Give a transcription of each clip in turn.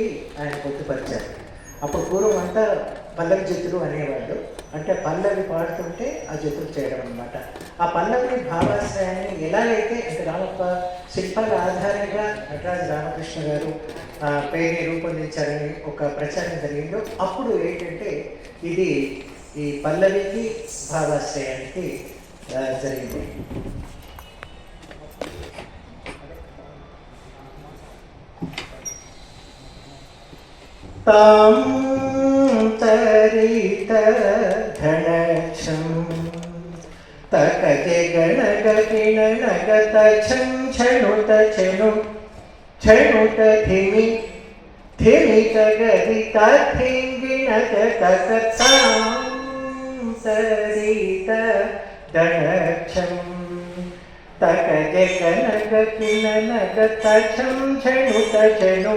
పెట్టి ఆయన పొందుపరిచారు. అప్పుడు పూర్వం అంతా పల్లవి జతులు అనేవాళ్ళు. అంటే పల్లవి పాడుతుంటే ఆ జతులు చేయడం అనమాట ఆ పల్లవి భావాశ్రయాన్ని ఎలాగైతే అంటే రామప్ప శిల్పాల ఆధారంగా నటరాజు రామకృష్ణ గారు పేరు పేరుని రూపొందించారని ఒక ప్రచారం జరిగిందో అప్పుడు ఏంటంటే ఇది ఈ పల్లవికి భావాశ్రయానికి तां तरितधनक्षं तकजगणगणगतछं छणुत छणु छणुत धिमि धिमि तगदितथिङ्गिणगतकतां तरितधनक्षं तकजगणगणगतछं छणुत छणु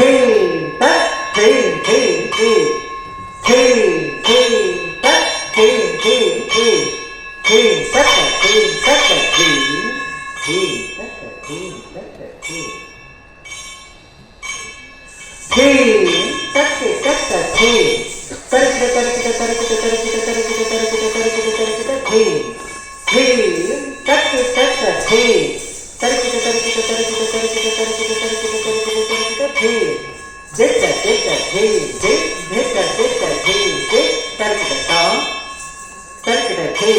feedback, feed, feed, feed, feed, feedback, feed, feed, feed, feed, sucker, feed, sucker, feed, feed, sucker, feed, sucker, feed, feed, sucker, sucker, feed, sucker, sucker, sucker, sucker, sucker, sucker, sucker, sucker, sucker, feed, feed, sucker, sucker, feed, sucker, sucker, sucker, sucker, sucker, sucker, sucker, హే జట జట హే జై జట జట హే జై తర్కట తర్కట హే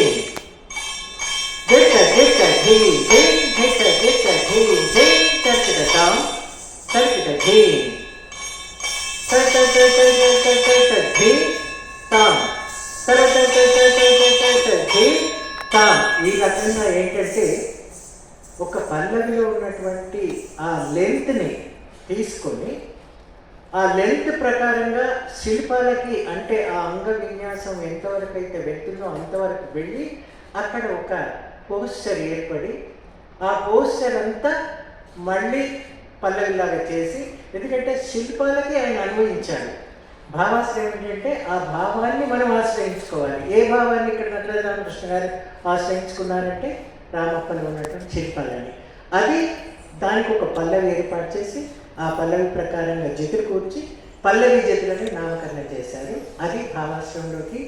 జట జట హే జై జట జట హే జై తర్కట తర్కట హే తట తట తట తట తట హే తా తట తట తట తట తట హే తా ఈ రకంగా ఏంటంటే ఒక పల్లవిలో ఉన్నటువంటి ఆ లెంత్ని తీసుకొని ఆ లెంత్ ప్రకారంగా శిల్పాలకి అంటే ఆ అంగ విన్యాసం ఎంతవరకు అయితే వెళ్తుందో అంతవరకు వెళ్ళి అక్కడ ఒక పోస్చర్ ఏర్పడి ఆ పోస్చర్ అంతా మళ్ళీ పల్లవిలాగా చేసి ఎందుకంటే శిల్పాలకి ఆయన అనుభవించాలి భావాశ్రయం ఏంటంటే ఆ భావాన్ని మనం ఆశ్రయించుకోవాలి. ఏ భావాన్ని ఇక్కడ నటరాజు రామకృష్ణ గారు ఆశ్రయించుకున్నారంటే రామప్పలో ఉన్నటువంటి శిల్పాలని. అది దానికి ఒక పల్లవి ఏర్పాటు చేసి ఆ పల్లవి ప్రకారంగా జతులు కూర్చి పల్లవి జతులని నామకరణం చేశారు. అది భావాశ్రమంలోకి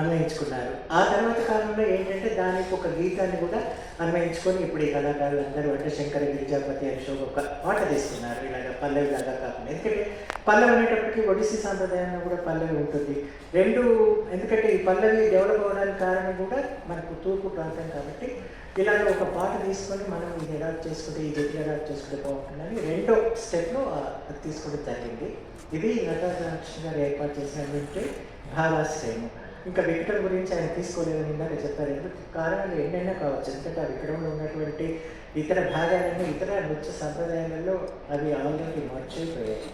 అన్వయించుకున్నారు. ఆ తర్వాత కాలంలో ఏంటంటే దానికి ఒక గీతాన్ని కూడా అన్వయించుకొని ఇప్పుడు ఈ కళాకారులు అందరూ అంటే శంకర గిరిజాపతి అశోక్ ఒక పాట తీసుకున్నారు ఇలాగ పల్లవి లాగా కాకుండా. ఎందుకంటే పల్లవి అనేటప్పటికీ ఒడిస్సీ సాంప్రదాయంలో కూడా పల్లవి ఉంటుంది. రెండు ఎందుకంటే ఈ పల్లవి డెవలప్ అవ్వడానికి కారణం కూడా మనకు తూర్పు ప్రాంతం కాబట్టి ఇలాగ ఒక పాట తీసుకొని మనం ఇది అడాప్ట్ చేసుకుంటే ఈ ఎట్లా అడాప్ట్ చేసుకుంటే బాగుంటుందని రెండో స్టెప్లో అది తీసుకోవడం జరిగింది. ఇది నటరాజకృష్ణ గారు ఏర్పాటు చేసినటువంటి భావాశ్రయం ఇంకా వికటం గురించి ఆయన తీసుకోలేదని ఇందాక చెప్పారు. ఎందుకు? కారణాలు ఎన్నైనా కావచ్చు. ఎందుకంటే ఆ వికటంలో ఉన్నటువంటి ఇతర భాగాలన్నీ ఇతర నృత్య సంప్రదాయాలలో అవి ఆల్రెడీ మర్చిపోయాయి